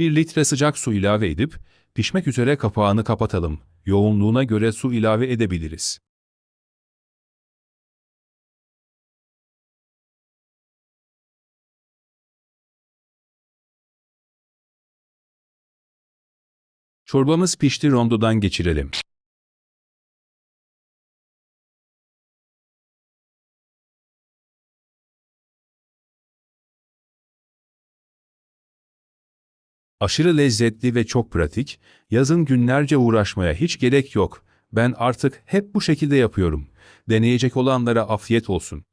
1 litre sıcak su ilave edip pişmek üzere kapağını kapatalım. Yoğunluğuna göre su ilave edebiliriz. Çorbamız pişti rondodan geçirelim. Aşırı lezzetli ve çok pratik, yazın günlerce uğraşmaya hiç gerek yok. Ben artık hep bu şekilde yapıyorum. Deneyecek olanlara afiyet olsun.